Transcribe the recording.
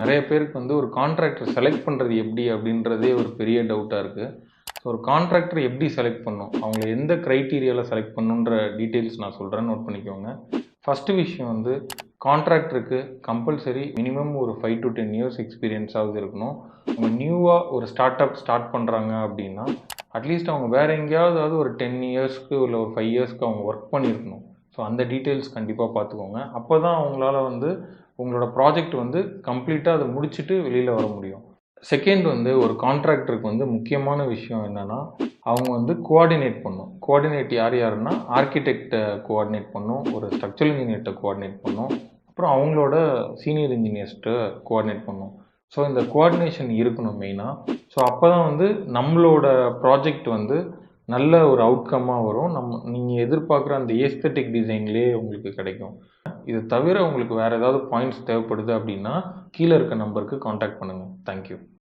நிறைய பேருக்கு வந்து ஒரு கான்ட்ராக்டர் செலக்ட் பண்ணுறது எப்படி அப்படின்றதே ஒரு பெரிய டவுட்டாக இருக்குது ஸோ ஒரு கான்ட்ராக்டர் எப்படி செலக்ட் பண்ணும் அவங்கள எந்த க்ரைட்டீரியாவில் செலக்ட் பண்ணுன்ற டீட்டெயில்ஸ் நான் சொல்கிறேன் நோட் பண்ணிக்கோங்க. ஃபஸ்ட்டு விஷயம் வந்து கான்ட்ராக்டருக்கு கம்பல்சரி மினிமம் ஒரு ஃபைவ் டு டென் இயர்ஸ் எக்ஸ்பீரியன்ஸாவது இருக்கணும். அவங்க நியூவாக ஒரு ஸ்டார்ட் அப் ஸ்டார்ட் பண்ணுறாங்க அப்படின்னா அட்லீஸ்ட் அவங்க வேறு எங்கேயாவது ஒரு டென் இயர்ஸ்க்கு இல்லை ஒரு ஃபைவ் இயர்ஸ்க்கு அவங்க ஒர்க் பண்ணியிருக்கணும் ஸோ அந்த டீட்டெயில்ஸ் கண்டிப்பாக பார்த்துக்கோங்க. அப்போ தான் அவங்களால வந்து உங்களோட ப்ராஜெக்ட் வந்து கம்ப்ளீட்டாக அதை முடிச்சுட்டு வெளியில் வர முடியும். செகண்ட் வந்து ஒரு கான்ட்ராக்டருக்கு வந்து முக்கியமான விஷயம் என்னென்னா அவங்க வந்து கோஆர்டினேட் பண்ணும். கோஆர்டினேட் யார் யாருன்னா ஆர்கிடெக்டை கோஆர்டினேட் பண்ணும் ஒரு ஸ்ட்ரக்சரல் இன்ஜினியர்கிட்ட கோஆர்டினேட் பண்ணும். அப்புறம் அவங்களோட சீனியர் இன்ஜினியர்ஸ்கிட்ட கோஆர்டினேட் பண்ணும். ஸோ இந்த கோஆர்டினேஷன் இருக்கணும் மெயினாக ஸோ அப்போ தான் வந்து நம்மளோட ப்ராஜெக்ட் வந்து நல்ல ஒரு அவுட்கம்மாக வரும். நம்ம நீங்கள் எதிர்பார்க்குற அந்த ஏஸ்தட்டிக் டிசைன்லேயே உங்களுக்கு கிடைக்கும். இது தவிர உங்களுக்கு வேறு ஏதாவது பாயிண்ட்ஸ் தேவைப்படுது அப்படின்னா கீழே இருக்க நம்பருக்கு காண்டாக்ட் பண்ணுங்கள் தேங்க்யூ